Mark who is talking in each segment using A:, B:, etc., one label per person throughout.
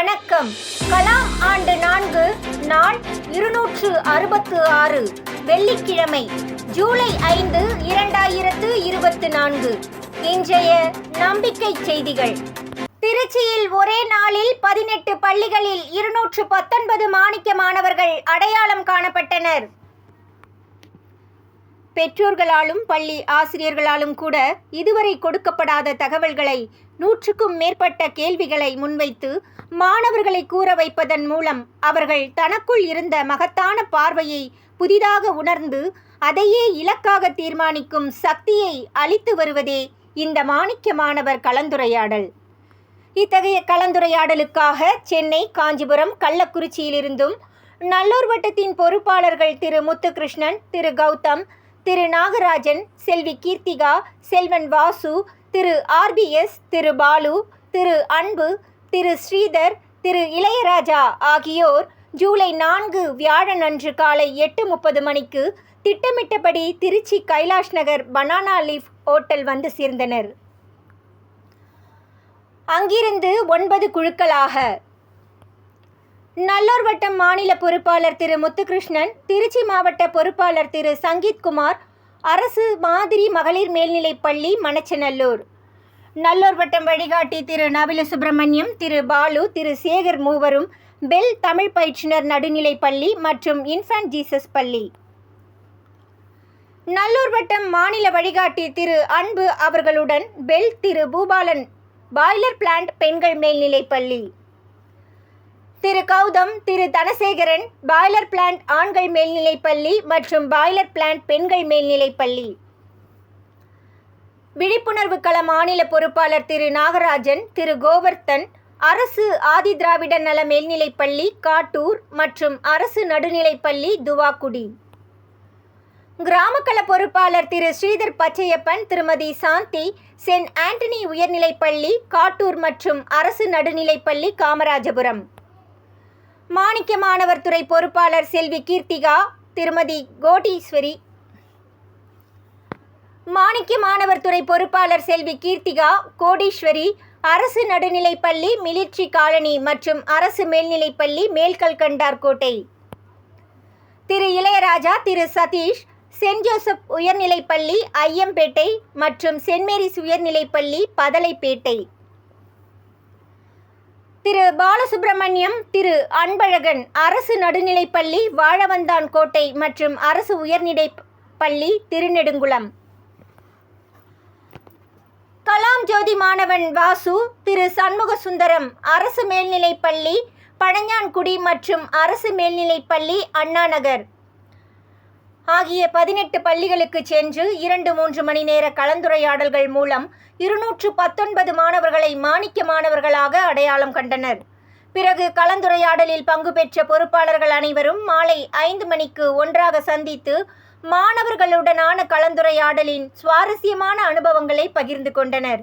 A: வணக்கம். கலாம் ஆண்டு நான்கு நாள் இருநூற்று அறுபத்து ஆறு வெள்ளிக்கிழமை ஜூலை ஐந்து இரண்டாயிரத்து இருபத்து நான்கு. இன்றைய நம்பிக்கை செய்திகள். திருச்சியில் ஒரே நாளில் பதினெட்டு பள்ளிகளில் இருநூற்று பத்தொன்பது மாணிக்க மாணவர்கள் அடையாளம் காணப்பட்டனர். பெற்றோர்களாலும் பள்ளி ஆசிரியர்களாலும் கூட இதுவரை கொடுக்கப்படாத தகவல்களை நூற்றுக்கும் மேற்பட்ட கேள்விகளை முன்வைத்து மாணவர்களை கூற வைப்பதன் மூலம் அவர்கள் தனக்குள் இருந்த மகத்தான பார்வையை புதிதாக உணர்ந்து அதையே இலக்காக தீர்மானிக்கும் சக்தியை அளித்து வருவதே இந்த மாணிக்க மாணவர் கலந்துரையாடல். இத்தகைய கலந்துரையாடலுக்காக சென்னை காஞ்சிபுரம் கள்ளக்குறிச்சியிலிருந்தும் நல்லூர் வட்டத்தின் பொறுப்பாளர்கள் திரு முத்துகிருஷ்ணன் திரு கௌதம் திரு நாகராஜன் செல்வி கீர்த்திகா செல்வன் வாசு திரு ஆர்பிஎஸ் திரு பாலு திரு அன்பு திரு ஸ்ரீதர் திரு இளையராஜா ஆகியோர் ஜூலை நான்கு வியாழன் அன்று காலை எட்டு முப்பது மணிக்கு திட்டமிட்டபடி Tiruchi Kailash Nagar banana leaf hotel வந்து சேர்ந்தனர். அங்கிருந்து ஒன்பது குழுக்களாக. நல்லூர் வட்டம் மாநில பொறுப்பாளர் திரு முத்துகிருஷ்ணன் திருச்சி மாவட்ட பொறுப்பாளர் திரு சங்கீத்குமார் அரசு மாதிரி மகளிர் மேல்நிலைப் பள்ளி மணச்சநல்லூர். நல்லூர் வட்டம் வழிகாட்டி திரு நவில சுப்பிரமணியம் திரு பாலு திரு சேகர் மூவரும் பெல் தமிழ் பயிற்றுனர் நடுநிலைப் பள்ளி மற்றும் இன்ஃபன்ட் ஜீசஸ் பள்ளி. நல்லூர் வட்டம் மாநில வழிகாட்டி திரு அன்பு அவர்களுடன் பெல் திரு பூபாலன் பாய்லர் பிளான்ட் பெண்கள் மேல்நிலைப் பள்ளி. திரு கௌதம் திரு தனசேகரன் பாய்லர் பிளான்ட் ஆண்கள் மேல்நிலைப் பள்ளி மற்றும் பாய்லர் பிளான்ட் பெண்கள் மேல்நிலைப்பள்ளி விழிப்புணர்வு கள மாநில பொறுப்பாளர் திரு நாகராஜன் திரு கோவர்த்தன் அரசு ஆதி திராவிட நல மேல்நிலைப்பள்ளி காட்டூர் மற்றும் அரசு நடுநிலைப்பள்ளி துவாக்குடி. கிராமக்கள பொறுப்பாளர் திரு ஸ்ரீதர் பச்சையப்பன் திருமதி சாந்தி சென்ட் ஆண்டனி உயர்நிலைப்பள்ளி காட்டூர் மற்றும் அரசு நடுநிலைப்பள்ளி காமராஜபுரம். மாணிக்க மாணவர் துறை பொறுப்பாளர் செல்வி கீர்த்திகா திருமதி கோடீஸ்வரி. மாணிக்க மாணவர் துறை பொறுப்பாளர் செல்வி கீர்த்திகா கோடீஸ்வரி அரசு நடுநிலைப்பள்ளி மிலிட்ரி காலனி மற்றும் அரசு மேல்நிலைப்பள்ளி மேல்கல்கண்டார் கோட்டை. திரு இளையராஜா திரு சதீஷ் சென்ட் ஜோசப் உயர்நிலைப்பள்ளி ஐயம்பேட்டை மற்றும் சென்ட் மேரிஸ் உயர்நிலைப்பள்ளி பதலைப்பேட்டை. திரு பாலசுப்பிரமணியம் திரு அன்பழகன் அரசு நடுநிலைப்பள்ளி வாழவந்தான் கோட்டை மற்றும் அரசு உயர்நிலை பள்ளி திருநெடுங்குளம். கலாம் ஜோதி மாணவன் வாசு திரு சண்முக சுந்தரம் அரசு மேல்நிலைப்பள்ளி பழஞ்சான்குடி மற்றும் அரசு மேல்நிலைப்பள்ளி அண்ணாநகர். ஆகிய பதினெட்டு பள்ளிகளுக்கு சென்று இரண்டு மூன்று மணி நேர கலந்துரையாடல்கள் மூலம் இருநூற்று பத்தொன்பது மாணவர்களை மாணிக்க மாணவர்களாக அடையாளம் கண்டனர். பிறகு கலந்துரையாடலில் பங்கு பெற்ற பொறுப்பாளர்கள் அனைவரும் மாலை ஐந்து மணிக்கு ஒன்றாக சந்தித்து மாணவர்களுடனான கலந்துரையாடலின் சுவாரஸ்யமான அனுபவங்களை பகிர்ந்து கொண்டனர்.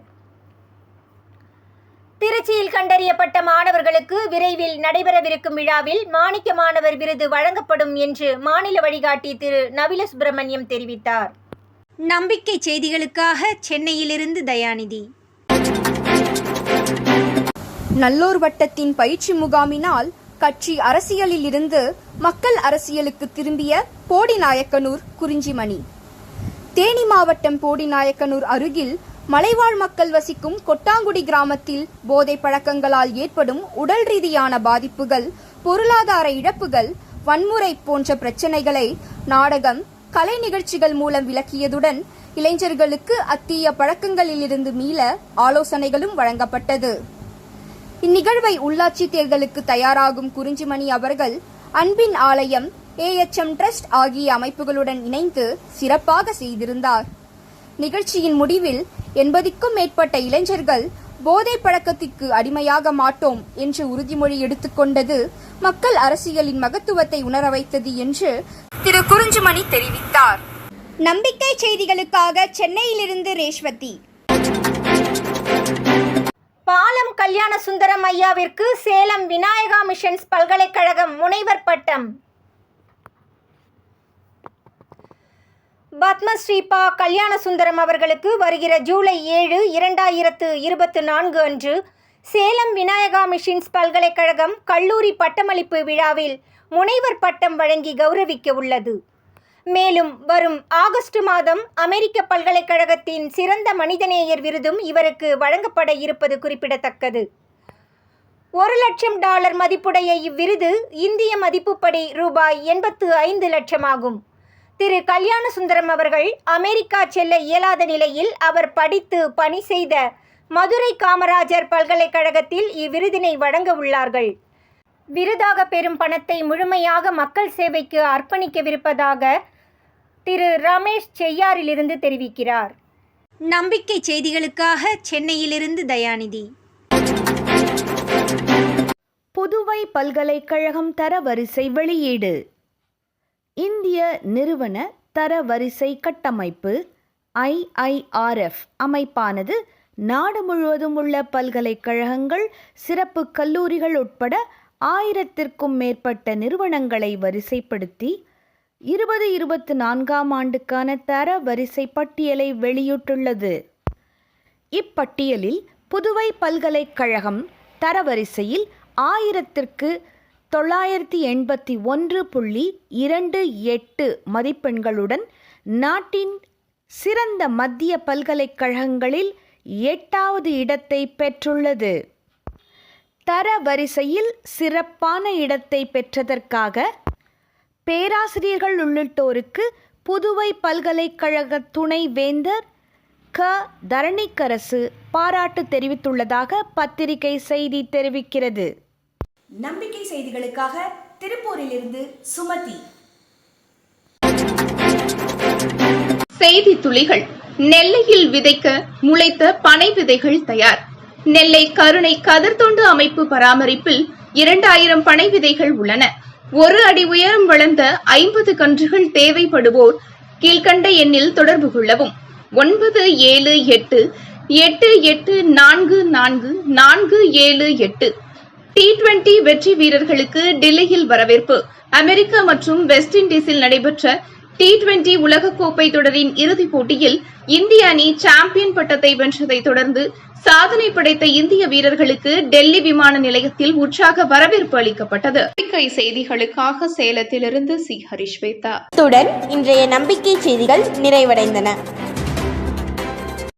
A: திருச்சியில் கண்டறியப்பட்ட மாணவர்களுக்கு விரைவில் நடைபெறவிருக்கும் விழாவில் மாணிக்க மாணவர் விருது வழங்கப்படும் என்று மாநில வழிகாட்டி திரு நவில சுப்பிரமணியம் தெரிவித்தார். நம்பிக்கை செய்திகளுக்காக சென்னையிலிருந்து தயாநிதி.
B: நல்லூர் வட்டத்தின் பயிற்சி முகாமினால் கட்சி அரசியலில் இருந்து மக்கள் அரசியலுக்கு திரும்பிய போடிநாயக்கனூர் குறிஞ்சிமணி. தேனி மாவட்டம் போடிநாயக்கனூர் அருகில் மலைவாழ் மக்கள் வசிக்கும் கொட்டாங்குடி கிராமத்தில் போதை பழக்கங்களால் ஏற்படும் உடல் ரீதியான பாதிப்புகள் பொருளாதார இழப்புகள் வன்முறை போன்ற பிரச்சனைகளை நாடகம் கலை நிகழ்ச்சிகள் மூலம் விளக்கியதுடன் இளைஞர்களுக்கு அத்தீய பழக்கங்களிலிருந்து மீள ஆலோசனைகளும் வழங்கப்பட்டது. இந்நிகழ்வை உள்ளாட்சி தேர்தலுக்கு தயாராகும் குறிஞ்சிமணி அவர்கள் அன்பின் ஆலயம் ஏஎச்எம் ட்ரஸ்ட் ஆகிய அமைப்புகளுடன் இணைந்து சிறப்பாக செய்திருந்தார். நிகழ்ச்சியின் முடிவில் எண்பதுக்கும் மேற்பட்ட இளைஞர்கள் போதை பழக்கத்திற்கு அடிமையாக மாட்டோம் என்று உறுதிமொழி எடுத்துக்கொண்டது மக்கள் அரசியலின் மகத்துவத்தை உணர வைத்தது என்று திரு குறிஞ்சுமணி தெரிவித்தார். நம்பிக்கை செய்திகளுக்காக சென்னையிலிருந்து ரேஷ்வதி.
A: பாலம் கல்யாண சுந்தரம் ஐயாவிற்கு சேலம் விநாயகா மிஷன்ஸ் பல்கலைக்கழகம் முனைவர் பட்டம். பத்மஸ்ரீபா கல்யாண சுந்தரம் அவர்களுக்கு வருகிற ஜூலை ஏழு இரண்டாயிரத்து இருபத்து நான்கு அன்று சேலம் விநாயகா மிஷின்ஸ் பல்கலைக்கழகம் கல்லூரி பட்டமளிப்பு விழாவில் முனைவர் பட்டம் வழங்கி கௌரவிக்க உள்ளது. மேலும் வரும் ஆகஸ்ட் மாதம் அமெரிக்க பல்கலைக்கழகத்தின் சிறந்த மனிதநேயர் விருதும் இவருக்கு வழங்கப்பட இருப்பது குறிப்பிடத்தக்கது. ஒரு லட்சம் டாலர் மதிப்புடைய இவ்விருது இந்திய மதிப்புப்படி ரூபாய் எண்பத்து ஐந்து லட்சமாகும். திரு கல்யாண சுந்தரம் அவர்கள் அமெரிக்கா செல்ல இயலாத நிலையில் அவர் படித்து பணி செய்த மதுரை காமராஜர் பல்கலைக்கழகத்தில் இவ்விருதினை வழங்க உள்ளார்கள். விருதாக பெறும் பணத்தை முழுமையாக மக்கள் சேவைக்கு அர்ப்பணிக்கவிருப்பதாக திரு ரமேஷ் செய்யாரிலிருந்து தெரிவிக்கிறார். நம்பிக்கை செய்திகளுக்காக சென்னையிலிருந்து தயாநிதி.
C: புதுவை பல்கலைக்கழகம் தரவரிசை வெளியீடு. இந்திய நிறுவன தரவரிசை கட்டமைப்பு ஐஐஆர்எஃப் அமைப்பானது நாடு முழுவதும் உள்ள பல்கலைக்கழகங்கள் சிறப்பு கல்லூரிகள் உட்பட ஆயிரத்திற்கும் மேற்பட்ட நிறுவனங்களை வரிசைப்படுத்தி இருபது இருபத்தி நான்காம் ஆண்டுக்கான தர வரிசை பட்டியலை வெளியிட்டுள்ளது. இப்பட்டியலில் புதுவை பல்கலைக்கழகம் தரவரிசையில் ஆயிரத்திற்கு தொள்ளாயிரத்தி எண்பத்தி ஒன்று புள்ளி இரண்டு எட்டு மதிப்பெண்களுடன் நாட்டின் சிறந்த மத்திய பல்கலைக்கழகங்களில் எட்டாவது இடத்தை பெற்றுள்ளது. தரவரிசையில் சிறப்பான இடத்தை பெற்றதற்காக பேராசிரியர்கள் உள்ளிட்டோருக்கு புதுவை பல்கலைக்கழக துணை வேந்தர் க. தரணிக்கரசு பாராட்டு தெரிவித்துள்ளதாக பத்திரிகை செய்தி தெரிவிக்கிறது.
B: நம்பிக்கை செய்திகளுக்காக திருப்பூரிலிருந்து சுமதி.
D: செய்தி துளிகள். நெல்லையில் விதைக்க முளைத்த பனை விதைகள் தயார். நெல்லை கருணை கதிர்தொண்டு அமைப்பு பராமரிப்பில் இரண்டாயிரம் பனை விதைகள் உள்ளன. ஒரு அடி உயரம் வளர்ந்த ஐம்பது கன்றுகள் தேவைப்படுவோர் கீழ்கண்ட எண்ணில் தொடர்பு கொள்ளவும். ஒன்பது ஏழு எட்டு எட்டு எட்டு நான்கு நான்கு நான்கு ஏழு எட்டு. டி டுவெண்டி வெற்றி வீரர்களுக்கு டெல்லியில் வரவேற்பு. அமெரிக்கா மற்றும் வெஸ்ட் இண்டீஸில் நடைபெற்ற டி டுவெண்டி உலகக்கோப்பை தொடரின் இறுதிப் போட்டியில் இந்திய அணி சாம்பியன் பட்டத்தை வென்றதைத் தொடர்ந்து சாதனை படைத்த இந்திய வீரர்களுக்கு டெல்லி விமான நிலையத்தில் உற்சாக வரவேற்பு அளிக்கப்பட்டது. நம்பிக்கை செய்திகளுக்காக சேலத்திலிருந்து சி. ஹரிஸ்வேதா
E: இத்துடன் இன்றைய நம்பிக்கை செய்திகள் நிறைவடைந்தன.